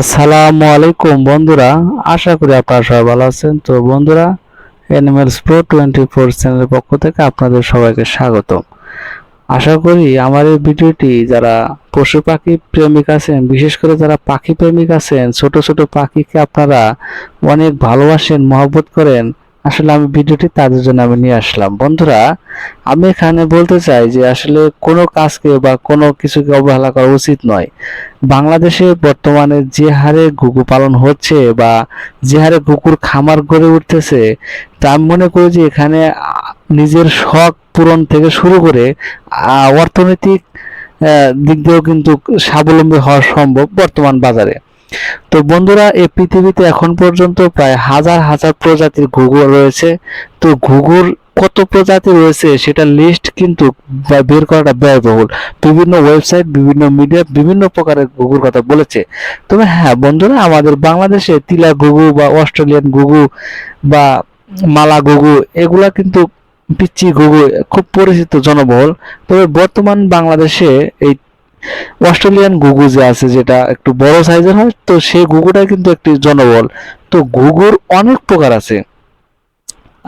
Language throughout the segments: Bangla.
আসসালামু আলাইকুম, বন্ধুরা। আশা করি আপনারা সবাই ভালো আছেন। তো বন্ধুরা অ্যানিমেলস প্রো টোয়েন্টি ফোর চ্যানেলের পক্ষ থেকে আপনাদের সবাইকে স্বাগত আশা করি আমার এই ভিডিওটি যারা পশু পাখি প্রেমিক আছেন, বিশেষ করে যারা পাখি প্রেমিক আছেন, ছোট ছোট পাখিকে আপনারা অনেক ভালোবাসেন, মহব্বত করেন। আসলে আমি ভিডিওটি তাদের জন্য আমি নিয়ে আসলাম। বন্ধুরা, আমি এখানে বলতে চাই যে আসলে কোনো কাজকে বা কোনো কিছুকে অবহেলা করা উচিত নয়। বাংলাদেশে বর্তমানে যে হারে ঘুঘু পালন হচ্ছে বা যে হারে কুকুর খামার গড়ে উঠতেছে, তা আমি মনে করি যে এখানে নিজের শখ পূরণ থেকে শুরু করে অর্থনৈতিক দিক দিয়েও কিন্তু স্বাবলম্বী হওয়া সম্ভব বর্তমান বাজারে। তো বন্ধুরা, এই পৃথিবীতে এখন পর্যন্ত প্রায় হাজার হাজার প্রজাতির ঘুঘু রয়েছে। তো ঘুঘুর কত প্রজাতি রয়েছে সেটা লিস্ট কিন্তু বের করাটা ব্যয়বহুল। বিভিন্ন ওয়েবসাইট বিভিন্ন মিডিয়া বিভিন্ন প্রকারের ঘুঘুর কথা বলেছে। তবে হ্যাঁ বন্ধুরা, আমাদের বাংলাদেশে তিলা ঘুঘু বা অস্ট্রেলিয়ান ঘুঘু বা মালা ঘুঘু, এগুলা কিন্তু পিচ্চি ঘুঘু খুব পরিচিত জনবহুল। তবে বর্তমান বাংলাদেশে এই অস্ট্রেলিয়ান ঘুঘু যে আছে, যেটা একটু বড় সাইজের হয়, তো সেই ঘুঘুটা কিন্তু একটি জনবল। তো ঘুঘুর অনেক প্রকার আছে।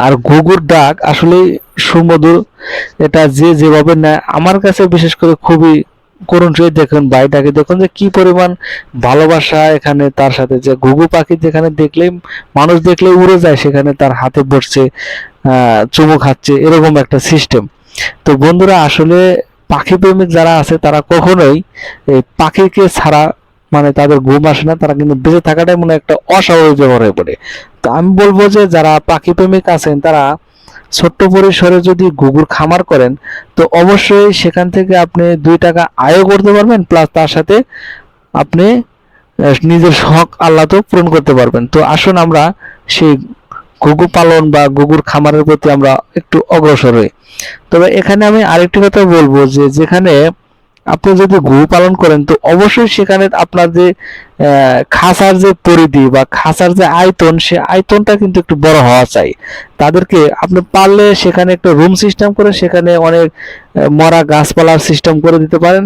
আর ঘুঘুর ডাক আসলে সুমধুর। এটা যে যেভাবে নেয়, আমার কাছে বিশেষ করে খুবই করুণ সহিত দেখুন বাড়িটাকে দেখুন যে কি পরিমাণ ভালোবাসা এখানে তার সাথে। যে ঘুঘু পাখি যেখানে দেখলেই, মানুষ দেখলে উড়ে যায়, সেখানে তার হাতে বসছে চুমু খাচ্ছে, এরকম একটা সিস্টেম তো বন্ধুরা, আসলে পাখি প্রেমিক যারা আছে, তারা কখনোই এই পাখিকে ছাড়া মানে তাদের ঘুম আসে না, তারা কিন্তু বেঁচে থাকাটাই মনে একটা অস্বাভাবিক ব্যাপার হয়ে পড়ে। তো আমি বলব যে, যারা পাখি প্রেমিক আছেন, তারা ছোট্ট পরিসরে যদি ঘুঘুর খামার করেন, তো অবশ্যই সেখান থেকে আপনি দুই টাকা আয়ও করতে পারবেন প্লাস তার সাথে আপনি নিজের শখ, আহ্লাদও পূরণ করতে পারবেন। তো আসুন আমরা সেই ঘুঘু পালন বা ঘুঘুর খামারের প্রতি আমরা একটু অগ্রসর হই। তবে এখানে আমি আরেকটি কথা বলব যে যেখানে আপনি যদি ঘুঘু পালন করেন, তো অবশ্যই সেখানে আপনার যে খাসার যে পরিধি বা খাঁচার যে আয়তন, সে আয়তনটা কিন্তু একটু বড় হওয়া চাই। তাদেরকে আপনি পারলে সেখানে একটা রুম সিস্টেম করে সেখানে অনেক মরা গাছপালার সিস্টেম করে দিতে পারেন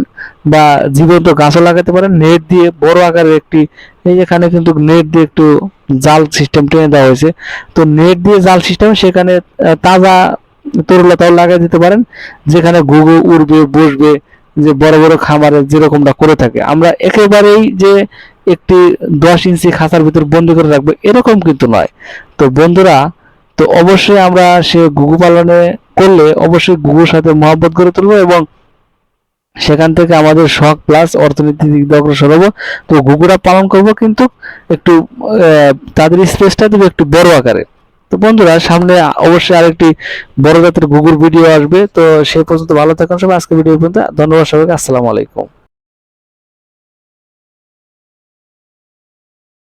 বা জীবন্ত গাছও লাগাতে পারেন। নেট দিয়ে বড় আকারের একটি, এই এখানে কিন্তু নেট দিয়ে একটু জাল সিস্টেম টেনে দেওয়া হয়েছে। তো নেট দিয়ে জাল সিস্টেম সেখানে তাজা তরুলতাও লাগিয়ে দিতে পারেন, যেখানে ঘুঘু উড়বে, বসবে যে বড় বড় খামারে যেরকমটা করে থাকে, আমরা একেবারেই যে একটি দশ ইঞ্চি খাঁচার ভিতর বন্দি করে রাখব, এরকম কিন্তু নয়। তো বন্ধুরা, তো অবশ্যই আমরা সে ঘুঘু পালনে করলে অবশ্যই ঘুঘুর সাথে মহব্বত করে তুলবো এবং সেখান থেকে আমাদের শখ প্লাস অর্থনীতির দিক দিয়ে অগ্রসর হব। তো ঘুঘুরা পালন করব কিন্তু একটু তাদের স্পেসটা দেবো একটু বড় আকারে। তো বন্ধুরা, সামনে অবশ্যই আরেকটি বড় জাতের ঘুঘুর ভিডিও আসবে। তো সেই পর্যন্ত ভালো থাকুন সবাই। আজকে ভিডিও পর্যন্ত। ধন্যবাদ সবাইকে। আসসালামু আলাইকুম।